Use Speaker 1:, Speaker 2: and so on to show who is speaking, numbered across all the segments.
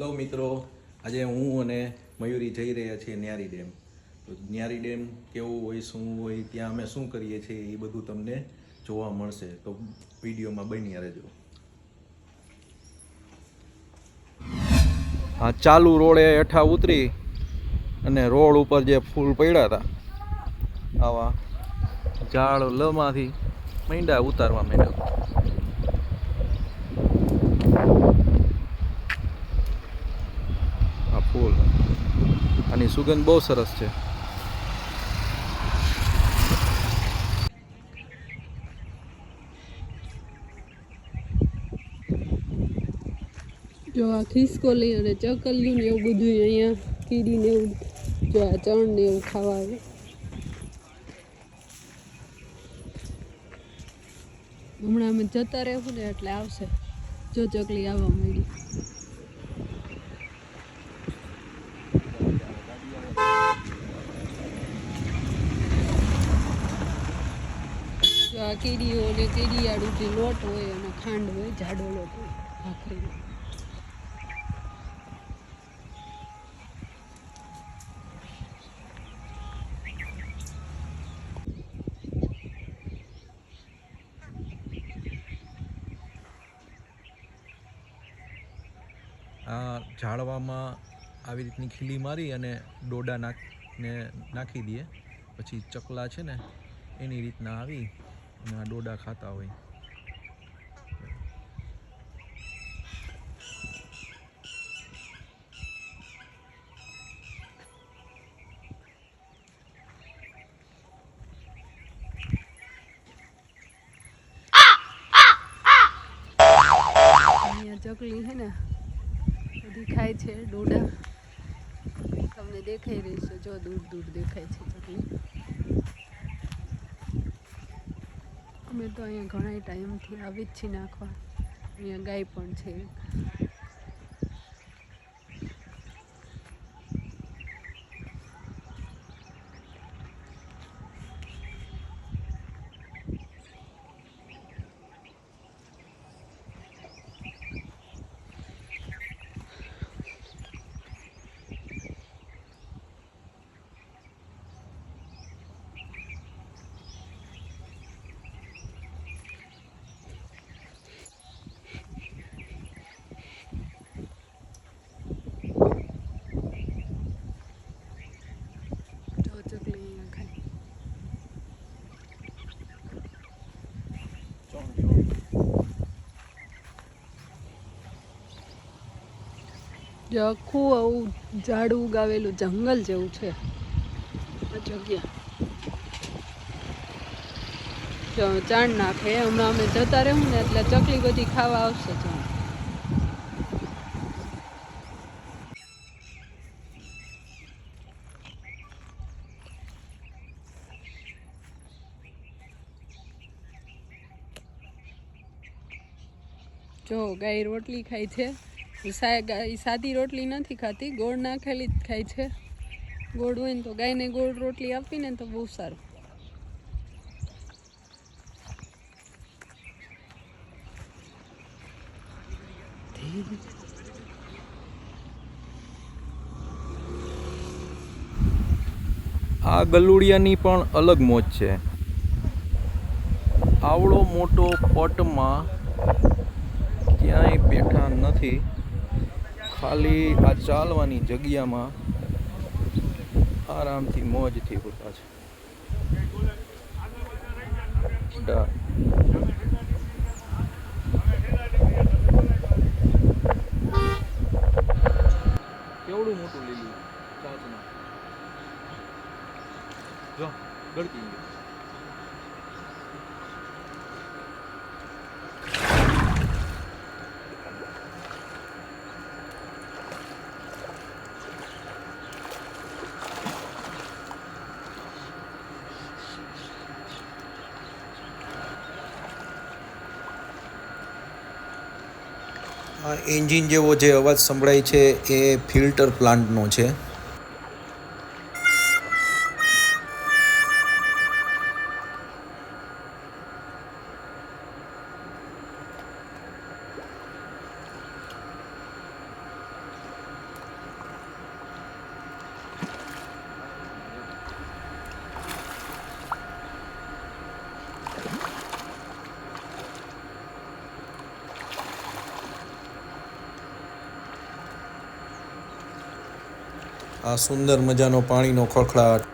Speaker 1: Hello મિત્રો, આજે હું અને મયુરી જઈ રહ્યા છીએ ન્યારી ડેમ. તો ન્યારી ડેમ કેવું હોય, શું હોય, ત્યાં અમે શું કરીએ છીએ, એ બધું તમને જોવા મળશે. તો વિડીયોમાં બન્યા રહેજો. હા, ચાલુ રોડે હેઠા ઉતરી અને રોડ ઉપર જે ફૂલ પડ્યા હતા, આવા ઝાડ લમાંથી મીંડા ઉતારવા માંડ્યા. ફૂલ. આની સુગંધ બહુ સરસ છે.
Speaker 2: જો આ ખિસકોલી અને ચકલિયું ને એવું બધું અહીંયા કીડી ને એવું, જો આ ચણ ને એવું ખાવા આવે. હમણાં અમે જતા રહેવું ને એટલે આવશે. જો ચકલી આવવા માંડી. આ હોય ને કીડીયાળું જે લોટ હોય અને ખાંડ હોય, જાડો લોટ હોય, ભાખરીનો.
Speaker 1: આ ઝાડવામાં આવી રીતની ખીલી મારી અને ડોડા નાખ ને નાખી દઈએ. પછી ચકલા છે ને, એની રીતના આવી. અને આ ડોડા ખાતા હોય.
Speaker 2: ચકલી છે ને, બધી ખાય છે ડોડા. તમને દેખાઈ રહી છે, જો દૂર દૂર દેખાય છે ચકલી અમે તો અહીંયા ઘણા ટાઈમથી આવી જ છીએ નાખવા. અહીંયા ગાય પણ છે જો ચકલી અહીંયા ખાય જો આખું આવું ઝાડ ઉગાવેલું, જંગલ જેવું છે. આ જગ્યા. ચાણ નાખે. હમણાં અમે જતા રહેવું ને એટલે ચકલી બધી ખાવા આવશે ચાણ. જો, ગાય રોટલી ખાય છે. ગાય સાદી રોટલી નથી ખાતી, ગોળ નાખેલી જ ખાય છે. ગોળ હોય ને તો ગાયને ગોળ રોટલી આપીને તો બહુ સારું.
Speaker 1: આ ગલુડિયાની પણ અલગ મોજ છે. આવડો મોટો પટમાં ક્યાંય બેઠા નથી. ખાલી આ ચાલવાની જગ્યામાં આરામથી મોજથી હોતા છે. કેવડું મોટું લીલું ચાચના? જો ગળકી ગયું આ એન્જિન જેવો જે અવાજ સંભળાય છે એ ફિલ્ટર પ્લાન્ટનો છે. આ સુંદર મજાનો પાણીનો ખળખળાટ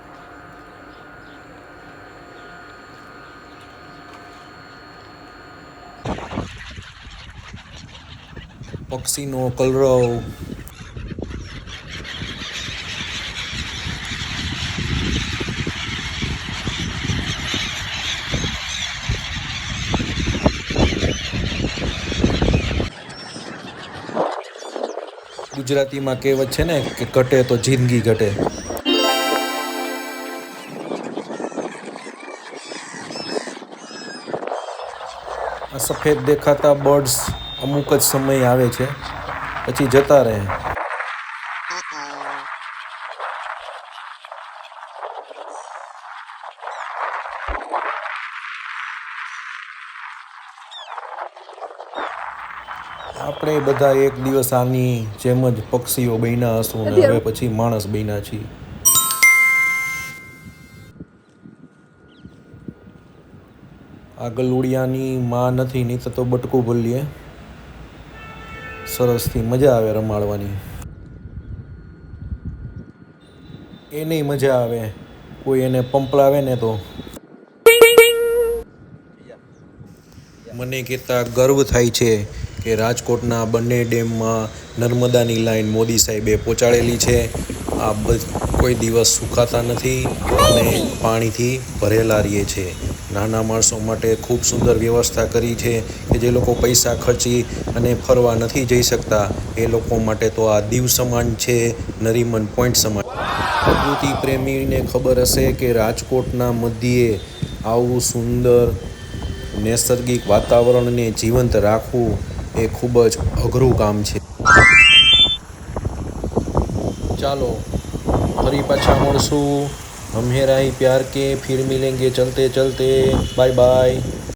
Speaker 1: પક્ષીનો કલરવ. ગુજરાતીમાં કહેવત છે ને કે ઘટે તો જિંદગી ઘટે. આ સફેદ દેખાતા બર્ડ્સ અમુક જ સમય આવે છે, પછી જતા રહે. આપણે બધા એક દિવસ આની જેમ જ પક્ષીઓ બન્યા હશું ને હવે પછી માણસ બન્યા છીએ. આ ગલુડિયાની માં નથી નહીં તો બટકું ભૂલીએ સરસથી મજા આવે રમાડવાની. એને મજા આવે. કોઈ એને પંપલાવે ને તો. મને કહેતા ગર્વ થાય છે કે રાજકોટના બંને ડેમમાં નર્મદાની લાઈન મોદી સાહેબે પહોંચાડેલી છે. આ કોઈ દિવસ સુકાતા નથી અને પાણીથી ભરેલા રહીએ છે. નાના માણસો માટે ખૂબ સુંદર વ્યવસ્થા કરી છે કે જે લોકો પૈસા ખર્ચી અને ફરવા નથી જઈ શકતા, એ લોકો માટે તો આ દીવ સમાન છે, નરીમન પોઈન્ટ સમાન. પ્રકૃતિ પ્રેમીને ખબર હશે કે રાજકોટના મધ્યે આવું સુંદર, નૈસર્ગિક વાતાવરણને જીવંત રાખવું એ ખૂબ જ અઘરું કામ છે. ચાલો, ફરી પાછા મળશું. હમ હે રાહી પ્યાર કે, ફિર મિલેંગે ચલતે ચલતે. Bye bye.